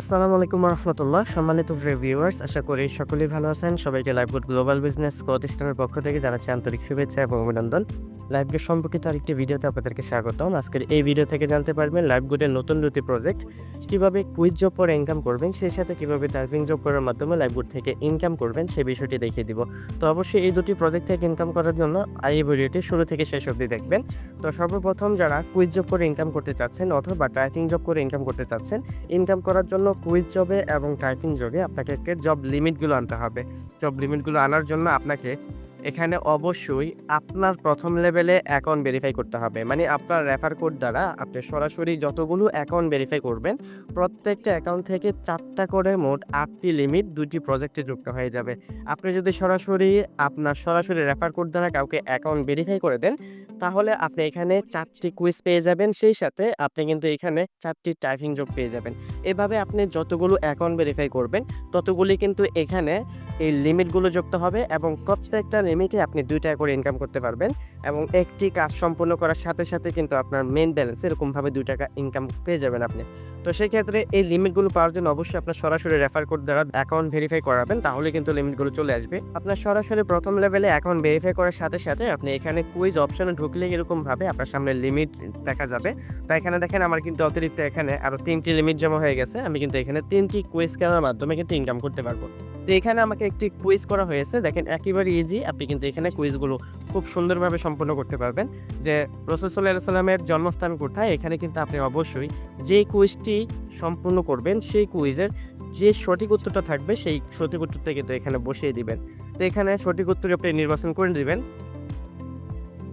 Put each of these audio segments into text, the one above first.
আসসালামু আলাইকুম রহমতুল্লাহ সম্মানিত ভিউয়ার্স আশা করি সকলেই ভালো আছেন। সবাইকে লাইভগুড গ্লোবাল বিজনেস প্রতিষ্ঠানের পক্ষ থেকে জানাচ্ছি আন্তরিক শুভেচ্ছা এবং অভিনন্দন। লাইভগুড সম্পর্কিত আরেকটি ভিডিওতে আপনাদেরকে স্বাগতম। আজকের এই ভিডিও থেকে জানতে পারবেন লাইভগুডের নতুন দুটি প্রজেক্ট কীভাবে কুইজ জব করে ইনকাম করবেন, সেই সাথে কীভাবে টাইপিং জব করার মাধ্যমে লাইভগুড থেকে ইনকাম করবেন সেই বিষয়টি দেখিয়ে দিব। তো অবশ্যই এই দুটি প্রজেক্ট থেকে ইনকাম করার জন্য এই ভিডিওটি শুরু থেকে শেষ অবধি দেখবেন। তো সর্বপ্রথম যারা কুইজ জব করে ইনকাম করতে চাচ্ছেন অথবা টাইপিং জব করে ইনকাম করতে চাচ্ছেন ইনকাম করার জন্য কুইজ জবে এবং টাইপিং জবে আপনাকে জব লিমিটগুলো আনতে হবে। জব লিমিটগুলো আনার জন্য আপনাকে এখানে অবশ্যই আপনার প্রথম লেভেলে অ্যাকাউন্ট ভেরিফাই করতে হবে। মানে আপনার রেফার কোড দ্বারা আপনি সরাসরি যতগুলো অ্যাকাউন্ট ভেরিফাই করবেন, প্রত্যেকটা অ্যাকাউন্ট থেকে চারটা করে মোট আটটি লিমিট দুটি প্রজেক্টে যুক্ত হয়ে যাবে। আপনি যদি সরাসরি আপনার সরাসরি রেফার কোড দ্বারা কাউকে অ্যাকাউন্ট ভেরিফাই করে দেন, তাহলে আপনি এখানে চারটি কুইজ পেয়ে যাবেন। সেই সাথে আপনি কিন্তু এখানে চারটি টাইপিং জব পেয়ে যাবেন। এভাবে আপনি যতগুলো অ্যাকাউন্ট ভেরিফাই করবেন, ততগুলি কিন্তু এখানে এই লিমিটগুলো যুক্ত হবে এবং প্রত্যেকটা লিমিটে আপনি দুই টাকা করে ইনকাম করতে পারবেন এবং একটি কাজ সম্পূর্ণ করার সাথে সাথে কিন্তু আপনার মেন ব্যালেন্স এরকমভাবে দুই টাকা ইনকাম পেয়ে যাবেন আপনি। তো সেই ক্ষেত্রে এই লিমিটগুলো পাওয়ার জন্য অবশ্যই আপনার সরাসরি রেফার কোড দ্বারা অ্যাকাউন্ট ভেরিফাই করাবেন, তাহলে কিন্তু লিমিটগুলো চলে আসবে। আপনার সরাসরি প্রথম লেভেলে অ্যাকাউন্ট ভেরিফাই করার সাথে সাথে আপনি এখানে কুইজ অপশনে ঢুকলে এরকমভাবে আপনার সামনে লিমিট দেখা যাবে। তো এখানে দেখেন আমার কিন্তু অতিরিক্ত এখানে আরও তিনটি লিমিট জমা হয়ে গেছে, আমি কিন্তু এখানে তিনটি কুইজ কেনার মাধ্যমে কিন্তু ইনকাম করতে পারব। তো এখানে আমাকে একটি কুইজ করা হয়েছে। দেখেন, একেবারে ইজি আপনি কিন্তু এখানে কুইজগুলো খুব সুন্দরভাবে সম্পন্ন করতে পারবেন। যে রসুল্লাহ সাল্লামের জন্মস্থান কোথায়, এখানে কিন্তু আপনি অবশ্যই যে কুইজটি সম্পূর্ণ করবেন, সেই কুইজের যে সঠিক উত্তরটা থাকবে, সেই সঠিক উত্তরটা কিন্তু এখানে বসিয়ে দিবেন। তো এখানে সঠিক উত্তর আপনি নির্বাচন করে দিবেন।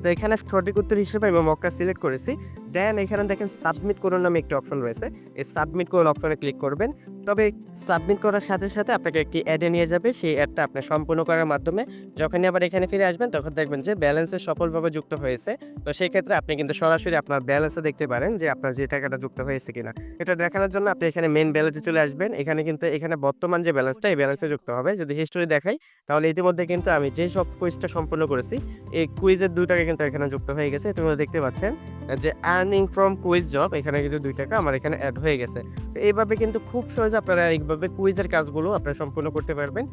তো এখানে সঠিক উত্তর হিসেবে আমি মক্কা সিলেক্ট করেছি। দেন এখানে দেখেন সাবমিট করুন নামে একটি অপশন রয়েছে। এই সাবমিট করুন অপশনে ক্লিক করবেন। তবে সাবমিট করার সাথে সাথে আপনাকে একটি অ্যাডে নিয়ে যাবে। সেই অ্যাডটা আপনি সম্পূর্ণ করার মাধ্যমে যখনই আবার এখানে ফিরে আসবেন, তখন দেখবেন যে ব্যালেন্সে সফলভাবে যুক্ত হয়েছে। তো সেই ক্ষেত্রে আপনি কিন্তু সরাসরি আপনার ব্যালেন্সে দেখতে পারেন যে আপনার যে টাকাটা যুক্ত হয়েছে কিনা। এটা দেখানোর জন্য আপনি এখানে মেন ব্যালেন্সে চলে আসবেন। এখানে কিন্তু এখানে বর্তমান যে ব্যালেন্সটা এই ব্যালেন্সে যুক্ত হবে। যদি হিস্টোরি দেখাই, তাহলে ইতিমধ্যে কিন্তু আমি যে সব কুইজটা সম্পূর্ণ করেছি, এই কুইজের দুই টাকা কিন্তু এখানে যুক্ত হয়ে গেছে। তুমি দেখতে পাচ্ছেন যে আর্নিং ফ্রম কুইজ জব এখানে কিন্তু দুই টাকা আমার এখানে অ্যাড হয়ে গেছে। তো এইভাবে কিন্তু খুব সহজে আপনারা এইভাবে কুইজের কাজগুলো আপনারা সম্পূর্ণ করতে পারবেন।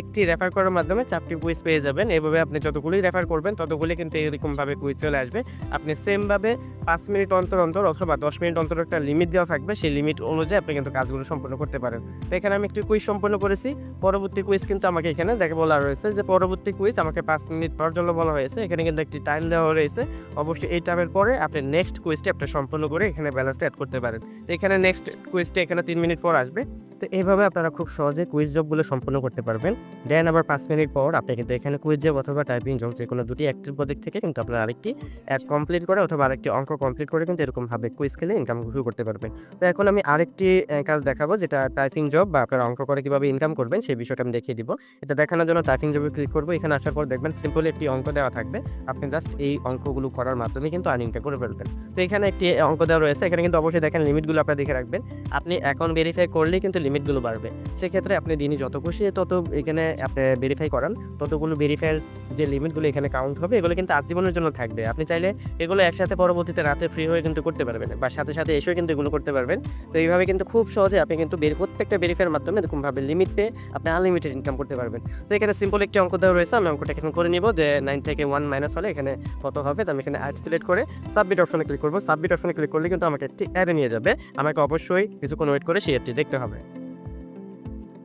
একটি রেফার করার মাধ্যমে চারটি কুইজ পেয়ে যাবেন। এইভাবে আপনি যতগুলি রেফার করবেন, ততগুলি কিন্তু এরকমভাবে কুইজ চলে আসবে। আপনি সেমভাবে পাঁচ মিনিট অন্তর অন্তর অথবা দশ মিনিট অন্তর একটা লিমিট দেওয়া থাকবে, সেই লিমিট অনুযায়ী আপনি কিন্তু কাজগুলো সম্পূর্ণ করতে পারেন। তো এখানে আমি একটি কুইজ সম্পূর্ণ করেছি। পরবর্তী কুইজ কিন্তু আমাকে এখানে দেখে বলা রয়েছে যে পরবর্তী কুইজ আমাকে পাঁচ মিনিট পর জন্য বলা হয়েছে। এখানে কিন্তু একটি টাইম দেওয়া রয়েছে। অবশ্যই এই টাইমের পরে আপনি নেক্সট কুইজটি আপনি সম্পূর্ণ করে এখানে ব্যালেন্সটা অ্যাড করতে পারেন। এখানে নেক্সট কুইজটি এখানে তিন মিনিট পর আসবে। তো এইভাবে আপনারা খুব সহজে কুইজ জবগুলো সম্পূর্ণ করতে পারবেন। দেন আবার পাঁচ মিনিট পর আপনি কিন্তু এখানে কুইজ জব অথবা টাইপিং জব যে কোনো দুটি অ্যাক্টিভ প্রজেক্ট থেকে কিন্তু আপনারা আরেকটি অ্যাড কমপ্লিট করে অথবা আরেকটি অঙ্ক কমপ্লিট করে কিন্তু এরকমভাবে কুইজ খেলে ইনকাম শুরু করতে পারবেন। তো এখন আমি আরেকটি কাজ দেখাবো যেটা টাইপিং জব বা আপনারা অঙ্ক করে কীভাবে ইনকাম করবেন সেই বিষয়টা আমি দেখিয়ে দিব। এটা দেখানোর জন্য টাইপিং জবে ক্লিক করব। এখানে আসার পর দেখবেন সিম্পল একটি অঙ্ক দেওয়া থাকবে। আপনি জাস্ট এই অঙ্কগুলো করার মাধ্যমে কিন্তু আর্নিংটা করে ফেলবেন। তো এখানে একটি অঙ্ক দেওয়া রয়েছে। এখানে কিন্তু অবশ্যই দেখেন লিমিটগুলো আপনারা দেখে রাখবেন। আপনি অ্যাকাউন্ট ভেরিফাই করলেই কিন্তু লিমিটগুলো বাড়বে। সেক্ষেত্রে আপনি দিনই যত খুশি তত এখানে আপনি ভেরিফাই করান। ততগুলো ভেরিফাইয়ের যে লিমিটগুলো এখানে কাউন্ট হবে, এগুলো কিন্তু আজীবনের জন্য থাকবে। আপনি চাইলে এগুলো একসাথে পরবর্তীতে রাতে ফ্রি হয়ে কিন্তু করতে পারবেন বা সাথে সাথে এসেও কিন্তু এগুলো করতে পারবেন। তো এইভাবে কিন্তু খুব সহজে আপনি কিন্তু প্রত্যেকটা ভেরিফাইয়ের মাধ্যমে এরকমভাবে লিমিট পেয়ে আপনি আনলিমিটেড ইনকাম করতে পারবেন। তো এখানে সিম্পল একটি অঙ্ক দেওয়া রয়েছে আমি অঙ্কটা এখানে করে নিব যে নাইন থেকে ওয়ান মাইনাস হলে এখানে কত হবে? তো আমি এখানে অ্যাড সিলেক্ট করে সাবমিট অপশনে ক্লিক করব। সাবমিট অপশনে ক্লিক করলে কিন্তু আমাকে একটি অ্যাডে নিয়ে যাবে। আমাকে অবশ্যই কিছুক্ষণ ওয়েট করে সেই অ্যাডটি দেখতে হবে।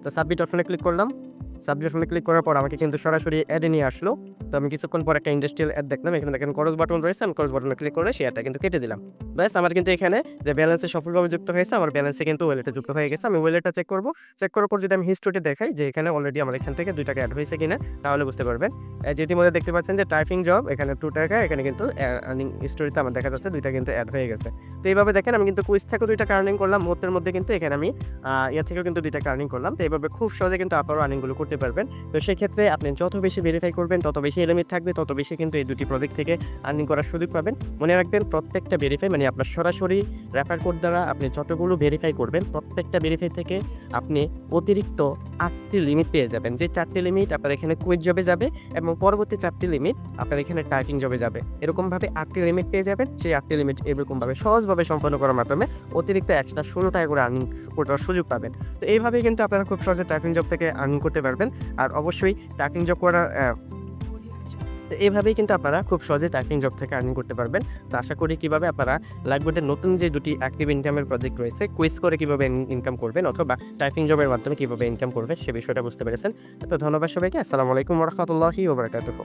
তো সাবমিট অপশনে ক্লিক করলাম। সাবমিট অপশনে ক্লিক করার পর আমাকে কিন্তু সরাসরি অ্যাডে নিয়ে আসলো। তো আমি কিছুক্ষণ পর একটা ইন্ডাস্ট্রিয়াল অ্যাড দেখলাম। এখানে দেখেন করস বাটন রয়েছে। আমি করস বাটনে ক্লিক করে সে অ্যাডটা কিন্তু কেটে দিলাম। ব্যাস, আমার কিন্তু এখানে যে ব্যালেন্সে সফলভাবে যুক্ত হয়েছে, আমার ব্যালেন্সে কিন্তু ওয়েলেটে যুক্ত হয়ে গেছে। আমি ওয়েলেটটা চেক করব। চেক করার পর যদি আমি হিস্ট্রিতে দেখাই যে এখানে অলরেডি আমার এখান থেকে দুই টাকা অ্যাড হয়েছে কিনা, তাহলে বুঝতে পারবেন। যে ইতিমধ্যে দেখতে পাচ্ছেন যে টাইপিং জব এখানে টু টাকা, এখানে কিন্তু আর্নিং হিস্টোরিতে আমার দেখা যাচ্ছে দুইটা কিন্তু অ্যাড হয়ে গেছে। তো এইভাবে দেখেন আমি কিন্তু কুইজ থেকে দুইটা আর্নিং করলাম, মুহূর্তের মধ্যে কিন্তু এখানে আমি ইয়ে থেকেও কিন্তু দুইটা আর্নিং করলাম। তো এইভাবে খুব সহজে কিন্তু আপনারা আর্নিংগুলো করতে পারবেন। তো সেক্ষেত্রে আপনি যত বেশি ভেরিফাই করবেন, তত বেশি এলিমিট থাকবে, তত বেশি কিন্তু এই দুটি প্রজেক্ট থেকে আর্নিং করার সুযোগ পাবেন। মনে রাখবেন, প্রত্যেকটা ভেরিফাই মানে আপনার সরাসরি রেফার কোড দ্বারা আপনি যতগুলো ভেরিফাই করবেন, প্রত্যেকটা ভেরিফাই থেকে আপনি অতিরিক্ত আটটি লিমিট পেয়ে যাবেন। যে চারটি লিমিট আপনার এখানে কুইজ জবে যাবে এবং পরবর্তী চারটি লিমিট আপনার এখানে টাইপিং জবে যাবে। এরকমভাবে আটটি লিমিট পেয়ে যাবেন, সেই আটটি লিমিট এরকমভাবে সহজভাবে সম্পন্ন করার মাধ্যমে অতিরিক্ত এক্সট্রা ষোলো টাকা করে আর্নিং করার সুযোগ পাবেন। তো এইভাবেই কিন্তু আপনারা খুব সহজে টাইপিং জব থেকে আর্নিং করতে পারবেন। আর অবশ্যই টাইপিং জব করার তো এভাবেই কিন্তু আপনারা খুব সহজে টাইপিং জব থেকে আর্নিং করতে পারবেন। তো আশা করি কীভাবে আপনারা লাইফবোর্ডের নতুন যে দুটি অ্যাক্টিভ ইনকামের প্রজেক্ট রয়েছে কুইজ করে কীভাবে ইনকাম করবেন অথবা টাইপিং জবের মাধ্যমে কীভাবে ইনকাম করবেন সে বিষয়টা বুঝতে পেরেছেন। তো ধন্যবাদ সবাইকে, আসসালামু আলাইকুম রহমতুল্লাহি ওবরাকাতুহ